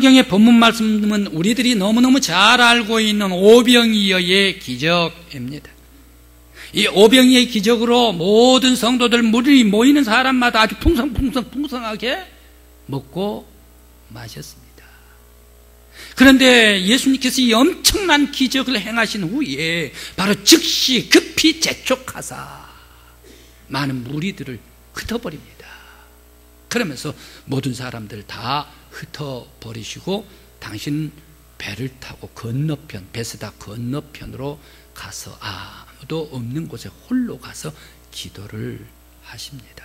성경의 본문 말씀은 우리들이 너무너무 잘 알고 있는 오병이어의 기적입니다. 이 오병이의 기적으로 모든 성도들 물이 모이는 사람마다 아주 풍성풍성 풍성하게 먹고 마셨습니다. 그런데 예수님께서 이 엄청난 기적을 행하신 후에 바로 즉시 급히 재촉하사 많은 무리들을 흩어버립니다. 그러면서 모든 사람들 다 흩어버리시고 당신 배를 타고 건너편, 베스다 건너편으로 가서 아무도 없는 곳에 홀로 가서 기도를 하십니다.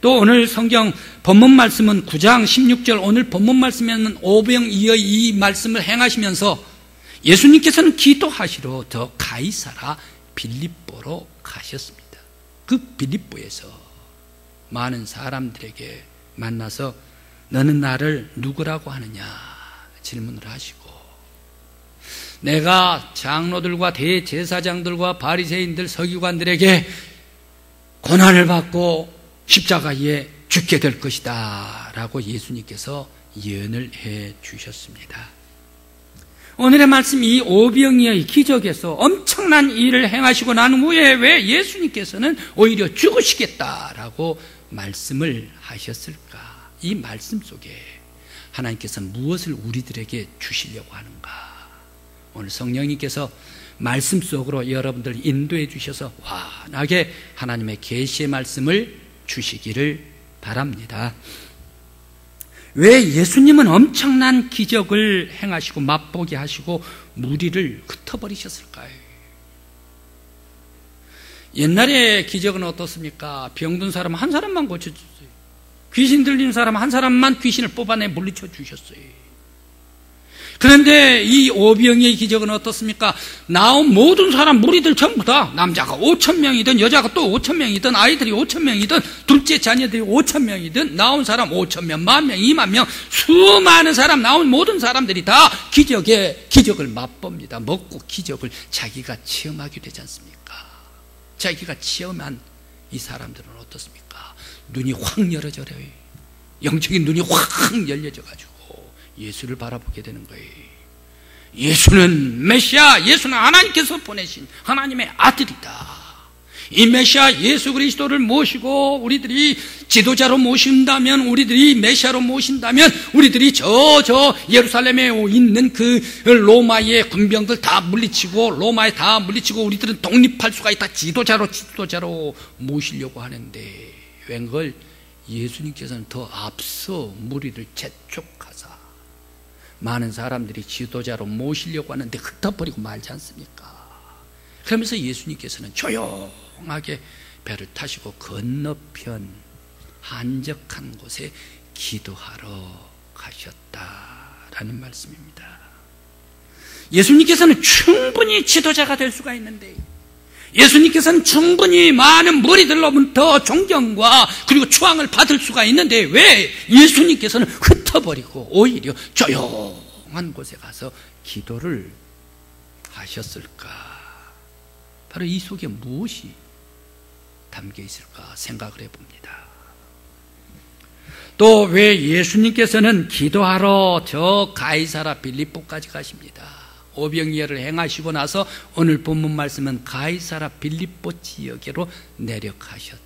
또 오늘 성경 본문 말씀은 9장 16절 오늘 본문 말씀에는 오병이어 이 말씀을 행하시면서 예수님께서는 기도하시러 저 가이사라 빌립보로 가셨습니다. 그 빌립보에서 많은 사람들에게 만나서 너는 나를 누구라고 하느냐 질문을 하시고 내가 장로들과 대제사장들과 바리새인들 서기관들에게 고난을 받고 십자가에 죽게 될 것이다 라고 예수님께서 예언을 해 주셨습니다. 오늘의 말씀 이 오병이의 기적에서 엄청난 일을 행하시고 난 후에 왜 예수님께서는 오히려 죽으시겠다라고 말씀을 하셨을까? 이 말씀 속에 하나님께서 무엇을 우리들에게 주시려고 하는가? 오늘 성령님께서 말씀 속으로 여러분들 인도해 주셔서 환하게 하나님의 계시의 말씀을 주시기를 바랍니다. 왜 예수님은 엄청난 기적을 행하시고 맛보게 하시고 무리를 흩어버리셨을까요? 옛날의 기적은 어떻습니까? 병든 사람 한 사람만 고쳐줬어요. 귀신 들린 사람 한 사람만 귀신을 뽑아내 물리쳐 주셨어요. 그런데 이 오병의 기적은 어떻습니까? 나온 모든 사람 무리들 전부 다 남자가 5천 명이든 여자가 또 5천 명이든 아이들이 5천 명이든 둘째 자녀들이 5천 명이든 나온 사람 5천 명, 만 명, 2만 명 수많은 사람 나온 모든 사람들이 다 기적의 기적을 맛봅니다. 먹고 기적을 자기가 체험하게 되지 않습니까? 자기가 체험한 이 사람들은 어떻습니까? 눈이 확 열어져요. 영적인 눈이 확 열려져 가지고 예수를 바라보게 되는 거예요. 예수는 메시아, 예수는 하나님께서 보내신 하나님의 아들이다. 이 메시아 예수 그리스도를 모시고 우리들이 지도자로 모신다면 우리들이 메시아로 모신다면 우리들이 저저 예루살렘에 있는 그 로마의 군병들 다 물리치고 로마에 다 물리치고 우리들은 독립할 수가 있다. 지도자로 지도자로 모시려고 하는데 웬걸? 예수님께서는 더 앞서 무리를 재촉하사. 많은 사람들이 지도자로 모시려고 하는데 흩어버리고 말지 않습니까? 그러면서 예수님께서는 조용 하게 배를 타시고 건너편 한적한 곳에 기도하러 가셨다라는 말씀입니다. 예수님께서는 충분히 지도자가 될 수가 있는데 예수님께서는 충분히 많은 무리들로부터 존경과 그리고 추앙을 받을 수가 있는데 왜 예수님께서는 흩어버리고 오히려 조용한 곳에 가서 기도를 하셨을까? 바로 이 속에 무엇이 담겨 있을까 생각을 해봅니다. 또 왜 예수님께서는 기도하러 저 가이사라 빌립보까지 가십니다. 오병이어를 행하시고 나서 오늘 본문 말씀은 가이사라 빌립보 지역으로 내려가셨다.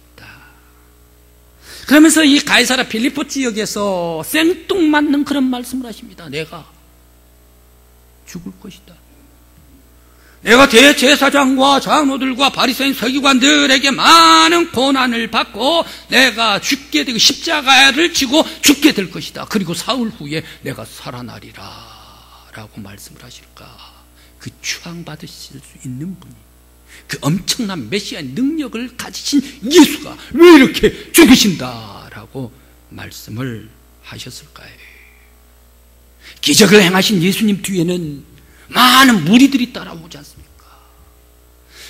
그러면서 이 가이사라 빌립보 지역에서 생뚱맞는 그런 말씀을 하십니다. 내가 죽을 것이다. 내가 대제사장과 장로들과 바리새인 서기관들에게 많은 고난을 받고 내가 죽게 되고 십자가를 지고 죽게 될 것이다. 그리고 사흘 후에 내가 살아나리라. 라고 말씀을 하실까? 그 추앙 받으실 수 있는 분이 그 엄청난 메시아의 능력을 가지신 예수가 왜 이렇게 죽으신다라고 말씀을 하셨을까요? 기적을 행하신 예수님 뒤에는 많은 무리들이 따라오지 않습니까?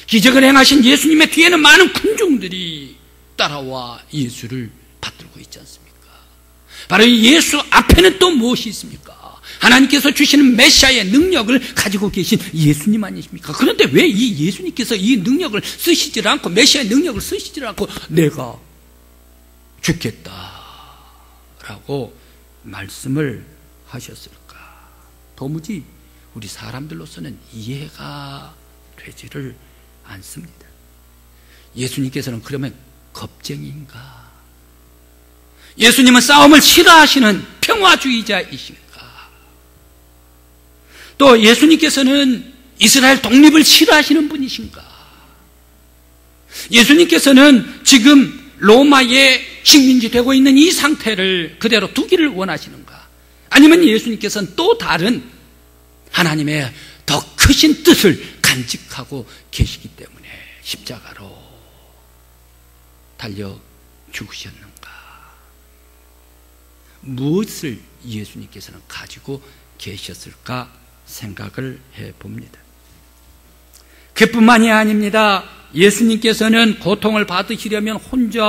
기적을 행하신 예수님의 뒤에는 많은 군중들이 따라와 예수를 받들고 있지 않습니까? 바로 예수 앞에는 또 무엇이 있습니까? 하나님께서 주시는 메시아의 능력을 가지고 계신 예수님 아니십니까? 그런데 왜 이 예수님께서 이 능력을 쓰시지 않고 메시아의 능력을 쓰시지 않고 내가 죽겠다라고 말씀을 하셨을까? 도무지 우리 사람들로서는 이해가 되지를 않습니다. 예수님께서는 그러면 겁쟁인가? 예수님은 싸움을 싫어하시는 평화주의자이신가? 또 예수님께서는 이스라엘 독립을 싫어하시는 분이신가? 예수님께서는 지금 로마의 식민지 되고 있는 이 상태를 그대로 두기를 원하시는가? 아니면 예수님께서는 또 다른 하나님의 더 크신 뜻을 간직하고 계시기 때문에 십자가로 달려 죽으셨는가? 무엇을 예수님께서는 가지고 계셨을까 생각을 해 봅니다. 그뿐만이 아닙니다. 예수님께서는 고통을 받으시려면 혼자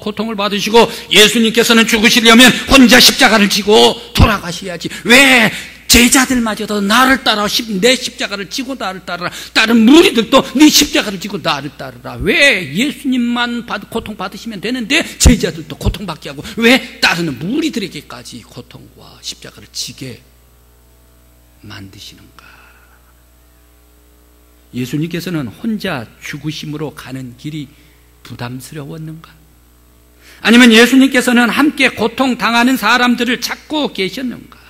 고통을 받으시고 예수님께서는 죽으시려면 혼자 십자가를 지고 돌아가셔야지. 왜 제자들마저도 나를 따라 내 십자가를 지고 나를 따르라. 다른 무리들도 네 십자가를 지고 나를 따르라. 왜 예수님만 고통 받으시면 되는데 제자들도 고통받게 하고 왜 따르는 무리들에게까지 고통과 십자가를 지게 만드시는가? 예수님께서는 혼자 죽으심으로 가는 길이 부담스러웠는가? 아니면 예수님께서는 함께 고통 당하는 사람들을 찾고 계셨는가?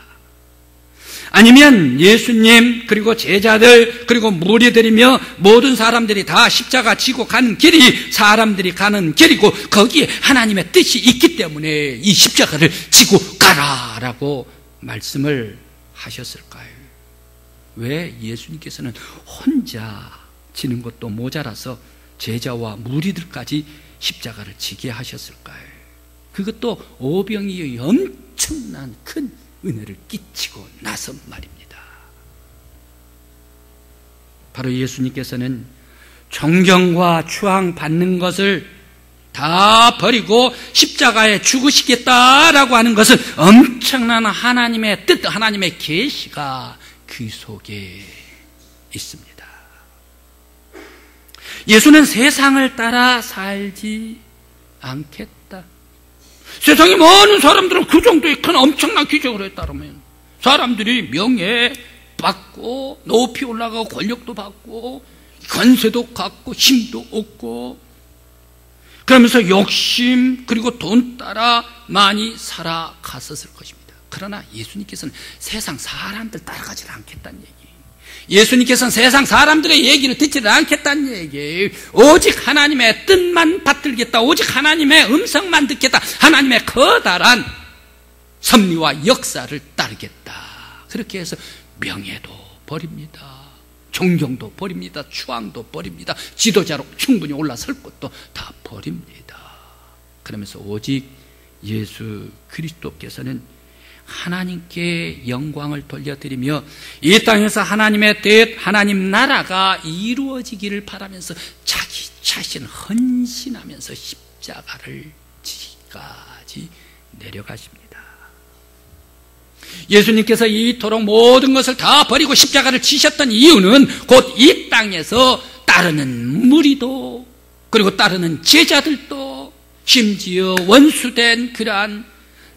아니면 예수님 그리고 제자들 그리고 무리들이며 모든 사람들이 다 십자가 지고 가는 길이 사람들이 가는 길이고 거기에 하나님의 뜻이 있기 때문에 이 십자가를 지고 가라라고 말씀을 하셨을까요? 왜 예수님께서는 혼자 지는 것도 모자라서 제자와 무리들까지 십자가를 지게 하셨을까요? 그것도 오병이의 엄청난 큰 은혜를 끼치고 나서 말입니다. 바로 예수님께서는 존경과 추앙 받는 것을 다 버리고 십자가에 죽으시겠다라고 하는 것은 엄청난 하나님의 뜻, 하나님의 계시가 그 속에 있습니다. 예수는 세상을 따라 살지 않겠다. 세상에 많은 사람들은 그 정도의 큰 엄청난 기적을 했다면 사람들이 명예 받고 높이 올라가고 권력도 받고 권세도 갖고 힘도 얻고 그러면서 욕심 그리고 돈 따라 많이 살아갔었을 것입니다. 그러나 예수님께서는 세상 사람들 따라가지 않겠다는 얘기. 예수님께서는 세상 사람들의 얘기를 듣지를 않겠다는 얘기. 오직 하나님의 뜻만 받들겠다. 오직 하나님의 음성만 듣겠다. 하나님의 커다란 섭리와 역사를 따르겠다. 그렇게 해서 명예도 버립니다. 존경도 버립니다. 추앙도 버립니다. 지도자로 충분히 올라설 것도 다 버립니다. 그러면서 오직 예수 그리스도께서는 하나님께 영광을 돌려드리며 이 땅에서 하나님의 뜻, 하나님 나라가 이루어지기를 바라면서 자기 자신 헌신하면서 십자가를 지기까지 내려가십니다. 예수님께서 이토록 모든 것을 다 버리고 십자가를 지셨던 이유는 곧 이 땅에서 따르는 무리도 그리고 따르는 제자들도 심지어 원수된 그러한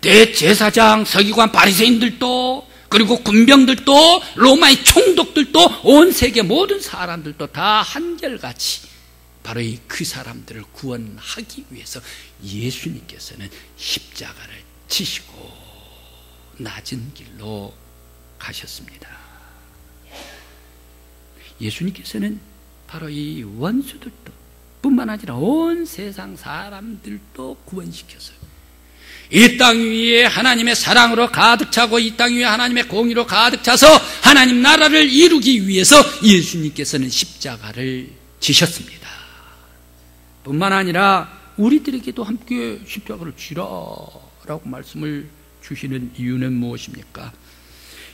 대제사장, 서기관, 바리새인들도 그리고 군병들도 로마의 총독들도 온 세계 모든 사람들도 다 한결같이 바로 이 그 사람들을 구원하기 위해서 예수님께서는 십자가를 치시고 낮은 길로 가셨습니다. 예수님께서는 바로 이 원수들도 뿐만 아니라 온 세상 사람들도 구원시켰어요. 이 땅 위에 하나님의 사랑으로 가득 차고 이 땅 위에 하나님의 공의로 가득 차서 하나님 나라를 이루기 위해서 예수님께서는 십자가를 지셨습니다. 뿐만 아니라 우리들에게도 함께 십자가를 지라라고 말씀을 주시는 이유는 무엇입니까?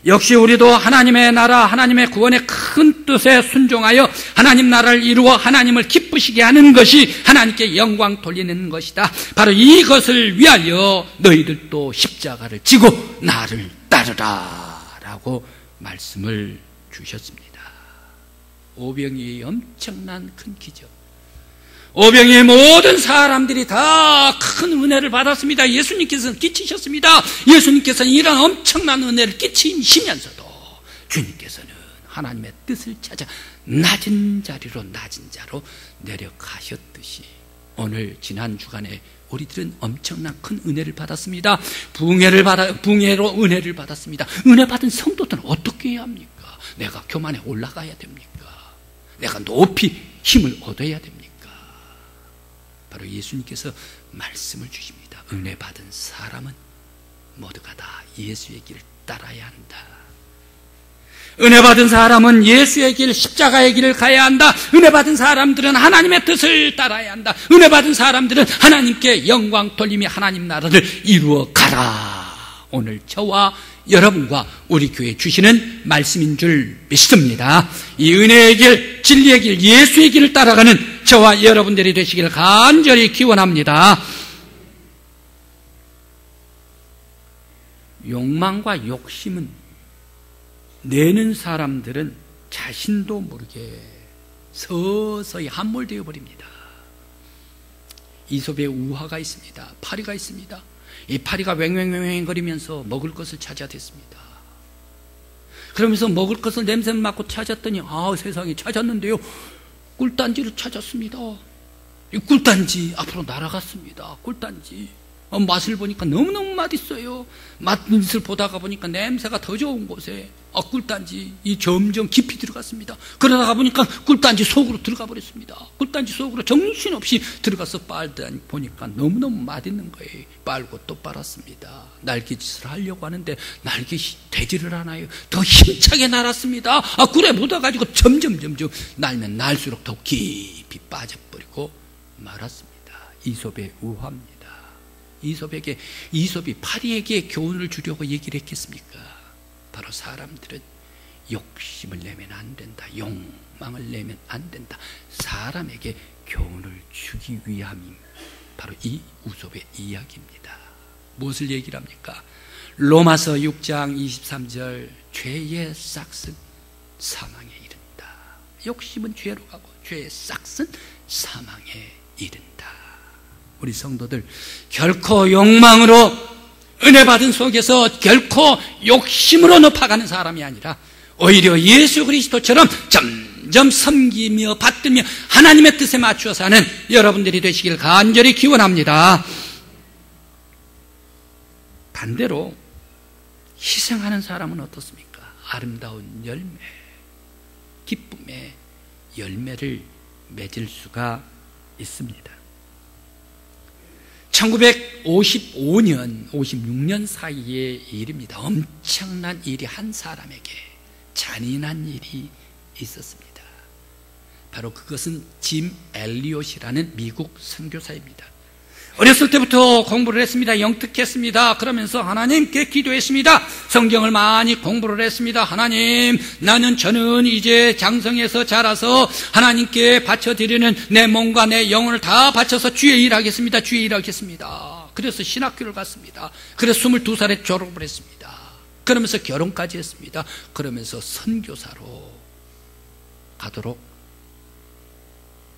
역시 우리도 하나님의 나라, 하나님의 구원의 큰 뜻에 순종하여 하나님 나라를 이루어 하나님을 기쁘시게 하는 것이 하나님께 영광 돌리는 것이다. 바로 이것을 위하여 너희들도 십자가를 지고 나를 따르라. 라고 말씀을 주셨습니다. 오병이의 엄청난 큰 기적. 오병의 모든 사람들이 다 큰 은혜를 받았습니다. 예수님께서는 끼치셨습니다. 예수님께서는 이런 엄청난 은혜를 끼치시면서도 주님께서는 하나님의 뜻을 찾아 낮은 자리로 낮은 자로 내려가셨듯이 오늘 지난 주간에 우리들은 엄청난 큰 은혜를 받았습니다. 붕해를 받아 붕해로 은혜를 받았습니다. 은혜 받은 성도들은 어떻게 해야 합니까? 내가 교만에 올라가야 됩니까? 내가 높이 힘을 얻어야 됩니까? 바로 예수님께서 말씀을 주십니다. 은혜 받은 사람은 모두가 다 예수의 길을 따라야 한다. 은혜 받은 사람은 예수의 길, 십자가의 길을 가야 한다. 은혜 받은 사람들은 하나님의 뜻을 따라야 한다. 은혜 받은 사람들은 하나님께 영광 돌림이 하나님 나라를 이루어 가라. 오늘 저와 여러분과 우리 교회 주시는 말씀인 줄 믿습니다. 이 은혜의 길, 진리의 길, 예수의 길을 따라가는 저와 여러분들이 되시기를 간절히 기원합니다. 욕망과 욕심은 내는 사람들은 자신도 모르게 서서히 함몰되어 버립니다. 이솝의 우화가 있습니다. 파리가 있습니다. 이 파리가 왱왱왱 거리면서 먹을 것을 찾아댔습니다. 그러면서 먹을 것을 냄새 맡고 찾았더니 아 세상에 찾았는데요. 꿀단지를 찾았습니다. 이 꿀단지 앞으로 날아갔습니다. 꿀단지. 어, 맛을 보니까 너무너무 맛있어요. 맛을 보다가 보니까 냄새가 더 좋은 곳에 아, 꿀단지 이 점점 깊이 들어갔습니다. 그러다가 보니까 꿀단지 속으로 들어가 버렸습니다. 꿀단지 속으로 정신없이 들어가서 빨다 보니까 너무너무 맛있는 거예요. 빨고 또 빨았습니다. 날개짓을 하려고 하는데 날개짓 되지를 않아요. 더 힘차게 날았습니다. 아, 꿀에 묻어가지고 점점 점점 날면 날수록 더 깊이 빠져버리고 말았습니다. 이솝의 우화입니다. 이솝에게 이솝이 파리에게 교훈을 주려고 얘기를 했겠습니까? 바로 사람들은 욕심을 내면 안 된다. 욕망을 내면 안 된다. 사람에게 교훈을 주기 위함이 바로 이 우솝의 이야기입니다. 무엇을 얘기를 합니까? 로마서 6장 23절 죄의 싹은 사망에 이른다. 욕심은 죄로 가고 죄의 싹은 사망에 이른다. 우리 성도들 결코 욕망으로 은혜 받은 속에서 결코 욕심으로 높아가는 사람이 아니라 오히려 예수 그리스도처럼 점점 섬기며 받들며 하나님의 뜻에 맞추어 사는 여러분들이 되시길 간절히 기원합니다. 반대로 희생하는 사람은 어떻습니까? 아름다운 열매, 기쁨의 열매를 맺을 수가 있습니다. 1955년, 56년 사이의 일입니다. 엄청난 일이 한 사람에게 잔인한 일이 있었습니다. 바로 그것은 짐 엘리엇이라는 미국 선교사입니다. 어렸을 때부터 공부를 했습니다. 영특했습니다. 그러면서 하나님께 기도했습니다. 성경을 많이 공부를 했습니다. 하나님, 나는 저는 이제 장성에서 자라서 하나님께 바쳐드리는 내 몸과 내 영혼을 다 바쳐서 주의 일하겠습니다. 주의 일하겠습니다. 그래서 신학교를 갔습니다. 그래서 22살에 졸업을 했습니다. 그러면서 결혼까지 했습니다. 그러면서 선교사로 가도록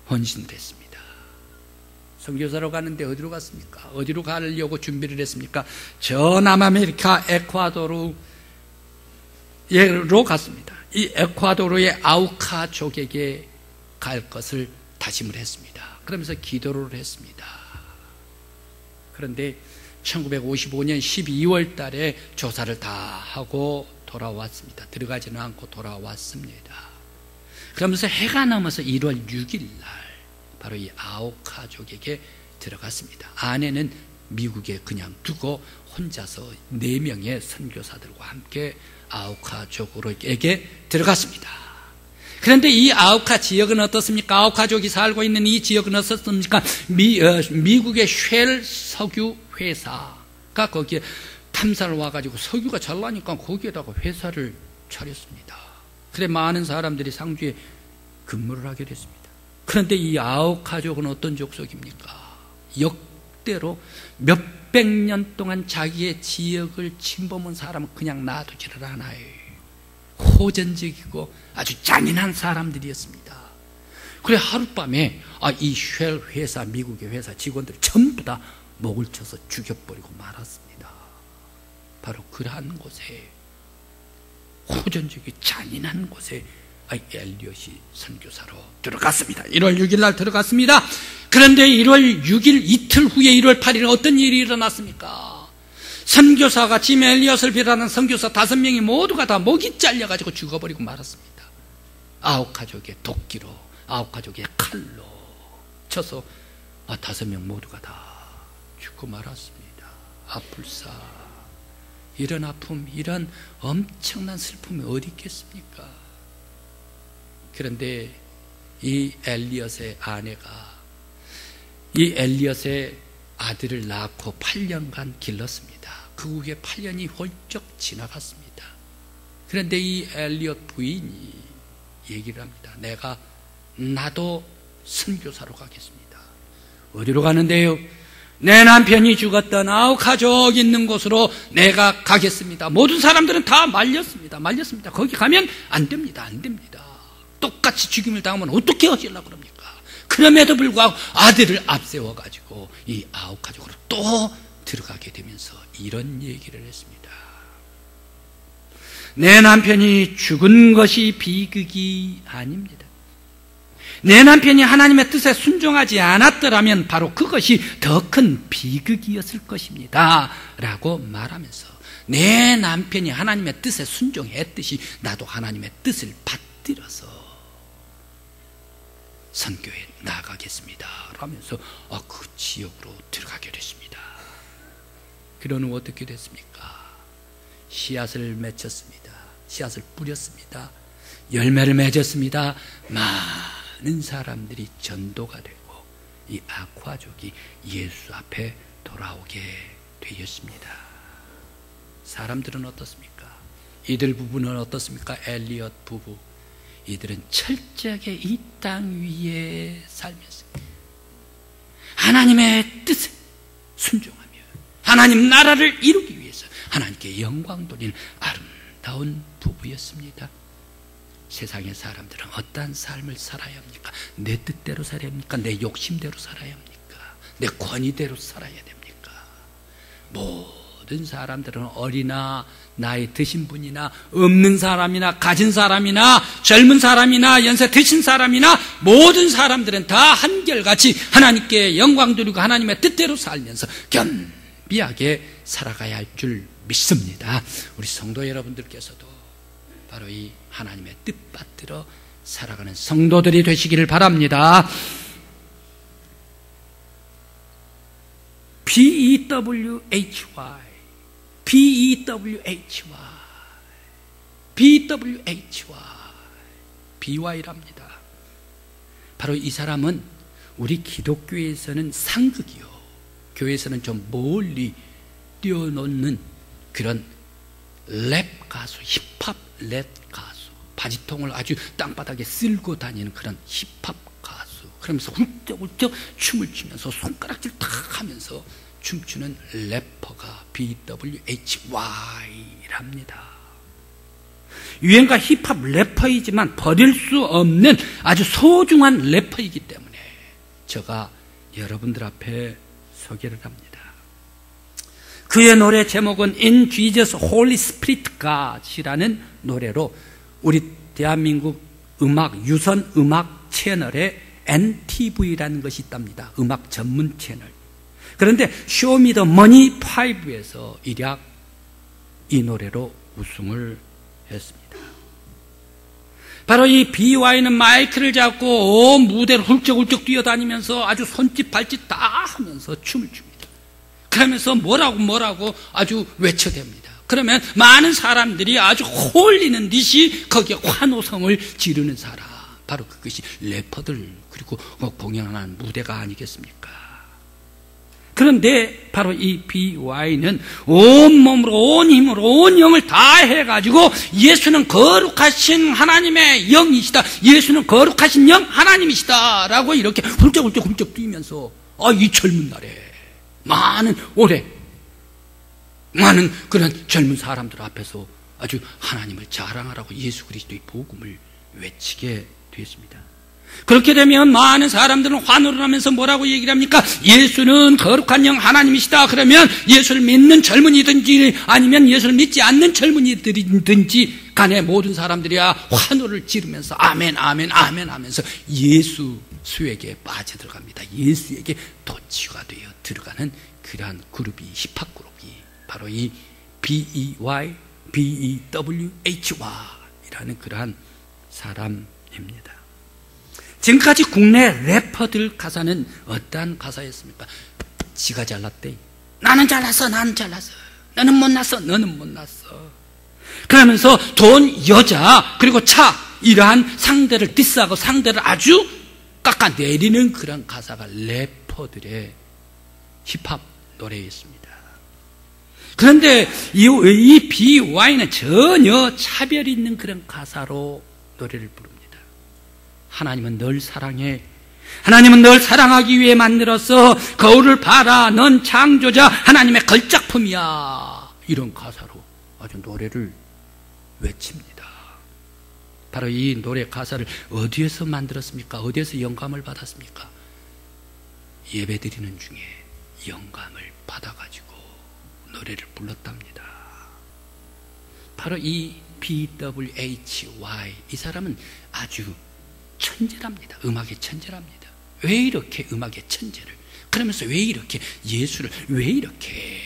헌신을 했습니다. 선교사로 가는데 어디로 갔습니까? 어디로 가려고 준비를 했습니까? 저 남아메리카 에콰도르로 갔습니다. 이 에콰도르의 아우카족에게 갈 것을 다짐을 했습니다. 그러면서 기도를 했습니다. 그런데 1955년 12월 달에 조사를 다 하고 돌아왔습니다. 들어가지는 않고 돌아왔습니다. 그러면서 해가 넘어서 1월 6일 날 바로 이 아오카족에게 들어갔습니다. 아내는 미국에 그냥 두고 혼자서 네 명의 선교사들과 함께 아우카족에게 들어갔습니다. 그런데 이 아우카 지역은 어떻습니까? 아우카족이 살고 있는 이 지역은 어떻습니까? 미, 어, 미국의 쉘 석유 회사가 거기에 탐사를 와가지고 석유가 잘 나니까 거기에다가 회사를 차렸습니다. 그래 많은 사람들이 상주에 근무를 하게 됐습니다. 그런데 이 아홉 가족은 어떤 족속입니까? 역대로 몇백 년 동안 자기의 지역을 침범한 사람은 그냥 놔두지를 않아요. 호전적이고 아주 잔인한 사람들이었습니다. 그래 하룻밤에 아, 이 쉘 회사 미국의 회사 직원들 전부 다 목을 쳐서 죽여버리고 말았습니다. 바로 그러한 곳에 호전적이 잔인한 곳에 엘리엇이 선교사로 들어갔습니다. 1월 6일 날 들어갔습니다. 그런데 1월 6일 이틀 후에 1월 8일 어떤 일이 일어났습니까? 선교사가 짐 엘리엇을 비롯하는 선교사 다섯 명이 모두가 다 목이 잘려가지고 죽어버리고 말았습니다. 아홉 가족의 도끼로, 아홉 가족의 칼로 쳐서 아, 다섯 명 모두가 다 죽고 말았습니다. 아플사. 이런 아픔, 이런 엄청난 슬픔이 어디 있겠습니까? 그런데 이 엘리엇의 아내가 이 엘리엇의 아들을 낳고 8년간 길렀습니다. 그 후에 8년이 훌쩍 지나갔습니다. 그런데 이 엘리엇 부인이 얘기를 합니다. 내가 나도 선교사로 가겠습니다. 어디로 가는데요? 내 남편이 죽었던 아우 가족 있는 곳으로 내가 가겠습니다. 모든 사람들은 다 말렸습니다. 말렸습니다. 거기 가면 안 됩니다. 안 됩니다. 똑같이 죽임을 당하면 어떻게 하시려고 그럽니까? 그럼에도 불구하고 아들을 앞세워 가지고 이 아홉 가족으로 또 들어가게 되면서 이런 얘기를 했습니다. 내 남편이 죽은 것이 비극이 아닙니다. 내 남편이 하나님의 뜻에 순종하지 않았더라면 바로 그것이 더 큰 비극이었을 것입니다. 라고 말하면서 내 남편이 하나님의 뜻에 순종했듯이 나도 하나님의 뜻을 받들어서 선교에 나가겠습니다. 라면서 아, 그 지역으로 들어가게 됐습니다. 후 어떻게 됐습니까? 씨앗을 맺혔습니다. 씨앗을 뿌렸습니다. 열매를 맺었습니다. 많은 사람들이 전도가 되고 이 아쿠아족이 예수 앞에 돌아오게 되었습니다. 사람들은 어떻습니까? 이들 부부는 어떻습니까? 엘리엇 부부. 이들은 철저하게 이 땅 위에 살면서 하나님의 뜻에 순종하며 하나님 나라를 이루기 위해서 하나님께 영광 돌리는 아름다운 부부였습니다. 세상의 사람들은 어떠한 삶을 살아야 합니까? 내 뜻대로 살아야 합니까? 내 욕심대로 살아야 합니까? 내 권위대로 살아야 됩니까? 모든 사람들은 어리나 나이 드신 분이나 없는 사람이나 가진 사람이나 젊은 사람이나 연세 드신 사람이나 모든 사람들은 다 한결같이 하나님께 영광 드리고 하나님의 뜻대로 살면서 겸비하게 살아가야 할 줄 믿습니다. 우리 성도 여러분들께서도 바로 이 하나님의 뜻 받들어 살아가는 성도들이 되시기를 바랍니다. B-E-W-H-Y B-E-W-H-Y B-W-H-Y BY랍니다. 바로 이 사람은 우리 기독교에서는 상극이요. 교회에서는 좀 멀리 뛰어놓는 그런 랩 가수, 힙합 랩 가수. 바지통을 아주 땅바닥에 쓸고 다니는 그런 힙합 가수. 그러면서 훌쩍훌쩍 춤을 추면서 손가락질 탁 하면서 춤추는 래퍼가 BWHY랍니다. 유행가 힙합 래퍼이지만 버릴 수 없는 아주 소중한 래퍼이기 때문에 제가 여러분들 앞에 소개를 합니다. 그의 노래 제목은 In Jesus Holy Spirit God이라는 노래로 우리 대한민국 음악 유선 음악 채널에 NTV라는 것이 있답니다. 음악 전문 채널. 그런데 쇼미더머니 5에서 일약 이 노래로 우승을 했습니다. 바로 이 BY는 마이크를 잡고 온 무대를 훌쩍훌쩍 뛰어다니면서 아주 손짓 발짓 다 하면서 춤을 춥니다. 그러면서 뭐라고 뭐라고 아주 외쳐댑니다. 그러면 많은 사람들이 아주 홀리는 듯이 거기에 환호성을 지르는 사람. 바로 그것이 래퍼들 그리고 공연하는 무대가 아니겠습니까? 그런데 바로 이 BY는 온 몸으로 온 힘으로 온 영을 다 해가지고 예수는 거룩하신 하나님의 영이시다. 예수는 거룩하신 영 하나님이시다. 라고 이렇게 훌쩍훌쩍 훌쩍 뛰면서 아, 이 젊은 날에 많은 올해 많은 그런 젊은 사람들 앞에서 아주 하나님을 자랑하라고 예수 그리스도의 복음을 외치게 되었습니다. 그렇게 되면 많은 사람들은 환호를 하면서 뭐라고 얘기를 합니까? 예수는 거룩한 영 하나님이시다. 그러면 예수를 믿는 젊은이든지 아니면 예수를 믿지 않는 젊은이들이든지 간에 모든 사람들이야 환호를 지르면서 아멘, 아멘, 아멘 하면서 예수 수에게 빠져들어갑니다. 예수에게 도치가 되어 들어가는 그러한 그룹이 힙합 그룹이 바로 이 B-E-Y, B-E-W-H-Y라는 그러한 사람입니다. 지금까지 국내 래퍼들 가사는 어떠한 가사였습니까? 지가 잘났대. 나는 잘났어, 나는 잘났어. 너는 못났어, 너는 못났어. 그러면서 돈, 여자, 그리고 차, 이러한 상대를 디스하고 상대를 아주 깎아내리는 그런 가사가 래퍼들의 힙합 노래였습니다. 그런데 이, 이 BY는 전혀 차별 있는 그런 가사로 노래를 부릅니다. 하나님은 널 사랑해. 하나님은 널 사랑하기 위해 만들었어. 거울을 봐라. 넌 창조자. 하나님의 걸작품이야. 이런 가사로 아주 노래를 외칩니다. 바로 이 노래 가사를 어디에서 만들었습니까? 어디에서 영감을 받았습니까? 예배 드리는 중에 영감을 받아가지고 노래를 불렀답니다. 바로 이 BWHY 이 사람은 아주 천재랍니다. 음악의 천재랍니다. 왜 이렇게 음악의 천재를 그러면서 왜 이렇게 예수를 왜 이렇게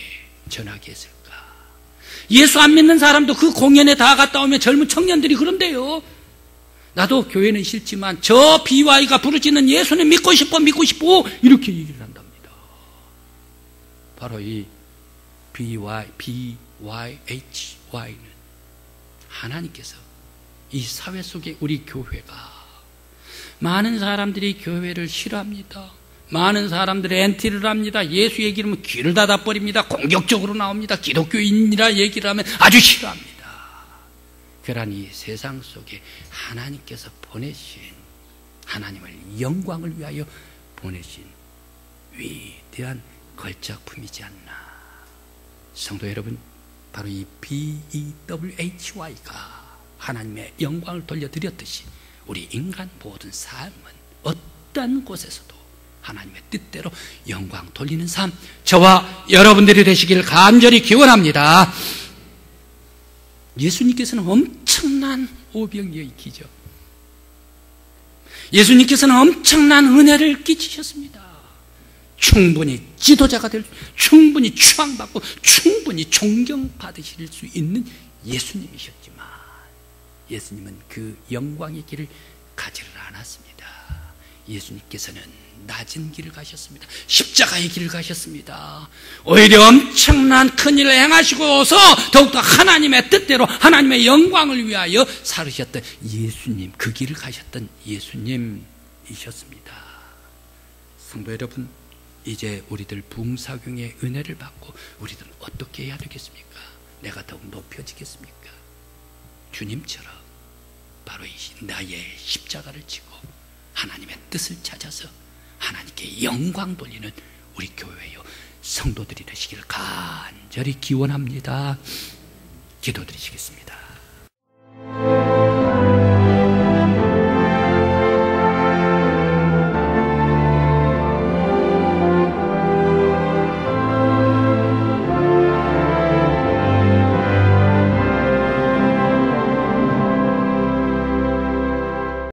전하게 했을까? 예수 안 믿는 사람도 그 공연에 다 갔다 오면 젊은 청년들이 그런데요. 나도 교회는 싫지만 저 BY가 부르짖는 예수는 믿고 싶어 믿고 싶어 이렇게 얘기를 한답니다. 바로 이 BY, BYHY는 하나님께서 이 사회 속에 우리 교회가 많은 사람들이 교회를 싫어합니다. 많은 사람들이 엔티를 합니다. 예수 얘기를 하면 귀를 닫아버립니다. 공격적으로 나옵니다. 기독교인이라 얘기를 하면 아주 싫어합니다. 그러니 세상 속에 하나님께서 보내신 하나님을 영광을 위하여 보내신 위대한 걸작품이지 않나. 성도 여러분, 바로 이 BEWHY가 하나님의 영광을 돌려드렸듯이 우리 인간 모든 삶은 어떤 곳에서도 하나님의 뜻대로 영광 돌리는 삶, 저와 여러분들이 되시길 간절히 기원합니다. 예수님께서는 엄청난 오병이의 기죠. 예수님께서는 엄청난 은혜를 끼치셨습니다. 충분히 지도자가 될, 충분히 추앙받고, 충분히 존경받으실 수 있는 예수님이셨지만, 예수님은 그 영광의 길을 가지를 않았습니다. 예수님께서는 낮은 길을 가셨습니다. 십자가의 길을 가셨습니다. 오히려 엄청난 큰 일을 행하시고서 더욱더 하나님의 뜻대로 하나님의 영광을 위하여 살으셨던 예수님, 그 길을 가셨던 예수님이셨습니다. 성도 여러분, 이제 우리들 붕사경의 은혜를 받고 우리들은 어떻게 해야 되겠습니까? 내가 더욱 높여지겠습니까? 주님처럼 바로 이 나의 십자가를 지고 하나님의 뜻을 찾아서 하나님께 영광 돌리는 우리 교회요 성도들이 되시기를 간절히 기원합니다. 기도드리시겠습니다.